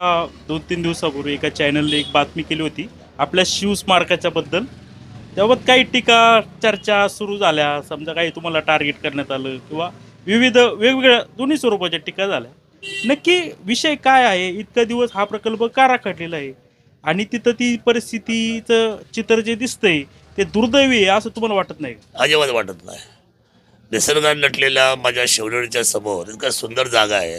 दोन तीन दिवसापूर्वी एका चॅनलने एक बातमी केली होती आपल्या शिवस्मारकाच्या बद्दल. त्याबाबत काही टीका चर्चा सुरू झाल्या. समजा काही तुम्हाला टार्गेट करण्यात आलं किंवा विविध वेगवेगळ्या दोन्ही स्वरूपाच्या टीका झाल्या. नक्की विषय काय आहे? इतका दिवस हा प्रकल्प का राखडलेला आहे? आणि तिथं ती परिस्थितीचं चित्र जे दिसतंय ते दुर्दैवी आहे असं तुम्हाला वाटत नाही अजिबात वाटत नाही. निसर्गाने नटलेल्या माझ्या शिवनेरीच्या समोर इतका सुंदर जागा आहे.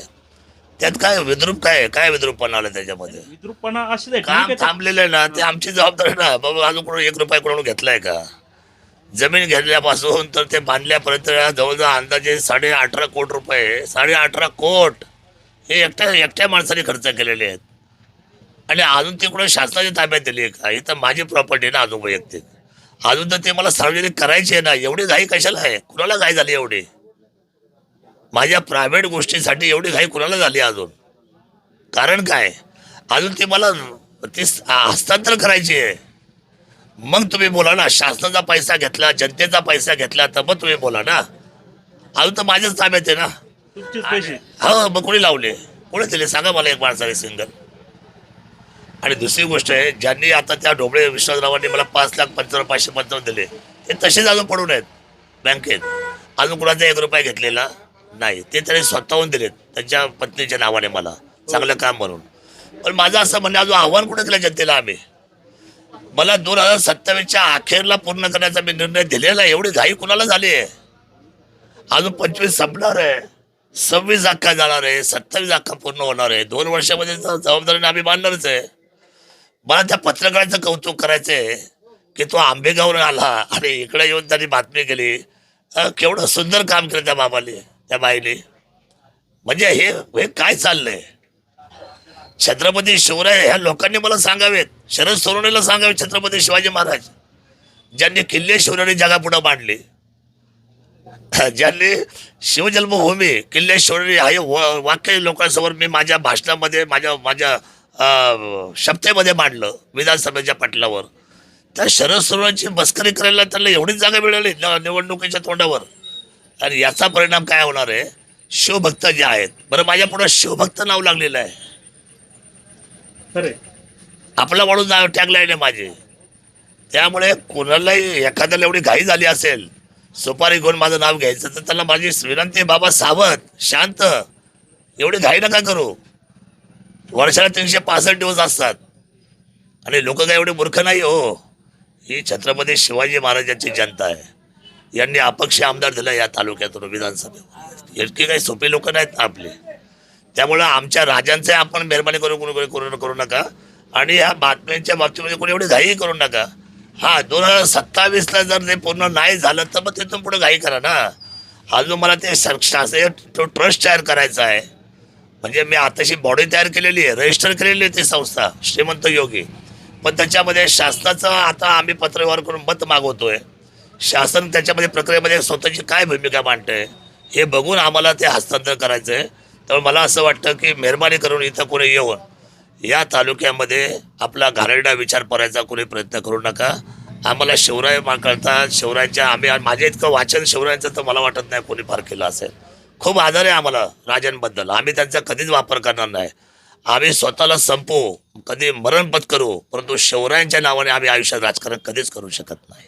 त्यात काय विद्रूप काय आहे? काय विद्रूपपणा आलं त्याच्यामध्ये? विद्रूपपणा अशीच आहे. काम ठीक आहे. थांबलेलं आहे ना ते आमची जबाबदारी ना बाबा अजून कोण एक रुपया कोणाला घेतलाय का? जमीन घेतल्यापासून तर ते बांधल्यापर्यंत जवळजवळ अंदाजे साडे अठरा कोट रुपये साडे अठरा कोट हे एकट्या एकट्या माणसाने खर्च केलेले आहेत. आणि अजून ते कुठं शासनाच्या ताब्यात दिली आहे का? ही तर माझी प्रॉपर्टी आहे ना अजून वैयक्तिक. अजून तर ते मला सार्वजनिक करायची आहे ना एवढी घाई कशाला आहे? कुणाला घाई झाली एवढी? माझ्या प्रायव्हेट गोष्टीसाठी एवढी घाई कुणाला झाली अजून? कारण काय? अजून ते मला ते हस्तांतर करायची आहे. मग तुम्ही बोला ना शासनाचा पैसा घेतला जनतेचा पैसा घेतला तर मग तुम्ही बोला ना. अजून तर माझ्याच ताब्यात आहे ना. हो मग कोणी लावले? कोणी दिले? सांगा मला एक माणसाने सिंगल. आणि दुसरी गोष्ट आहे ज्यांनी आता त्या ढोबळे विश्वासरावांनी मला पाच लाख पंचावन्न पाचशे पंचावन्न दिले ते तसेच अजून पडून आहेत बँकेत. अजून कुणाचा एक रुपया घेतलेला? नाही ते त्यांनी स्वतःहून दिलेत. त्यांच्या पत्नीच्या नावाने मला. चांगलं काम म्हणून. पण माझं असं म्हणणं अजून आव्हान कुठं दिलं जनतेला आम्ही? मला दोन हजार सत्तावीसच्या अखेरला पूर्ण करण्याचा मी निर्णय दिलेला आहे. एवढी घाई कुणाला झाली आहे? अजून पंचवीस संपणार आहे. सव्वीस अख्खा जाणार आहे. सत्तावीस अख्खा पूर्ण होणार आहे. दोन वर्षामध्ये जबाबदारीने आम्ही मानणारच आहे. मला त्या पत्रकाराचं कौतुक करायचं आहे की तो आंबेगावरून आला आणि इकडे येऊन त्यांनी बातमी केली. केवढं सुंदर काम केलं त्या बाबाने. त्या बाईने. म्हणजे हे हे काय चाललंय? छत्रपती शिवराय ह्या लोकांनी मला सांगावेत. शरद सोनवणेला सांगावे छत्रपती शिवाजी महाराज. ज्यांनी किल्ले शिवरायांनी जगापुढं मांडले ज्यांनी शिवजन्मभूमी किल्ले शिवराणी हे व- वाक्य लोकांसमोर मी माझ्या भाषणामध्ये माझ्या माझ्या शब्देमध्ये मांडलं विधानसभेच्या पटलावर. त्या शरद सोनवणेची मस्करी करायला त्यांना एवढीच जागा मिळाली निवडणुकीच्या तोंडावर. आणि याचा परिणाम काय होणार आहे? शिवभक्त जे आहेत बरं माझ्या पुढं शिवभक्त नाव लागलेलं आहे. आपला वाढून नाव टॅगलाईन आहे माझी. त्यामुळे कोणालाही एखाद्याला एवढी घाई झाली असेल सुपारी घेऊन माझं नाव घ्यायचं तर त्याला माझी विनंती बाबा सावध शांत. एवढी घाई नका करू. वर्षाला तीनशे पासष्ट दिवस असतात. आणि लोक काय एवढे मूर्ख नाही हो. ही छत्रपती शिवाजी महाराजांची जनता आहे. यांनी अपक्ष आमदार दिला या तालुक्यातून विधानसभेवर इतकी काही सोपी लोक नाहीत ना आपले. त्यामुळं आमच्या राजांचे आपण मेहरबानी करून करू करू करू नका. आणि ह्या बातम्यांच्या बाबतीमध्ये कोणी एवढी घाई करू नका. हा दोन हजार सत्तावीसला जर ते पूर्ण नाही झालं तर मग तिथून पुढे घाई करा ना. अजून मला ते शासकीय तो ट्रस्ट तयार करायचा आहे. म्हणजे मी आताशी बॉडी तयार केलेली आहे रजिस्टर केलेली आहे ती संस्था श्रीमंत योगी. पण त्याच्यामध्ये शासनाचं आता आम्ही पत्रव्यवहार करून मत मागवतोय. शासन त्याच्यामध्ये प्रक्रियेमध्ये स्वतःची काय भूमिका मांडतंय? हे बघून आम्हाला ते हस्तांतर करायचं आहे त्यामुळे मला असं वाटतं की मेहरबानी करून इथं कोणी येऊन या तालुक्यामध्ये आपला घाणेरडा विचार करायचा कोणी प्रयत्न करू नका. आम्हाला शिवराय मा कळतात शिवरायांच्या आम्ही माझ्या इतकं वाचन शिवरायांचं तर मला वाटत नाही कोणी फार केलं असेल. खूप आदर आहे आम्हाला राजांबद्दल. आम्ही त्यांचा कधीच वापर करणार नाही. आम्ही स्वतःला संपवू कधी मरणपत करू परंतु शिवरायांच्या नावाने आम्ही आयुष्यात राजकारण कधीच करू शकत नाही.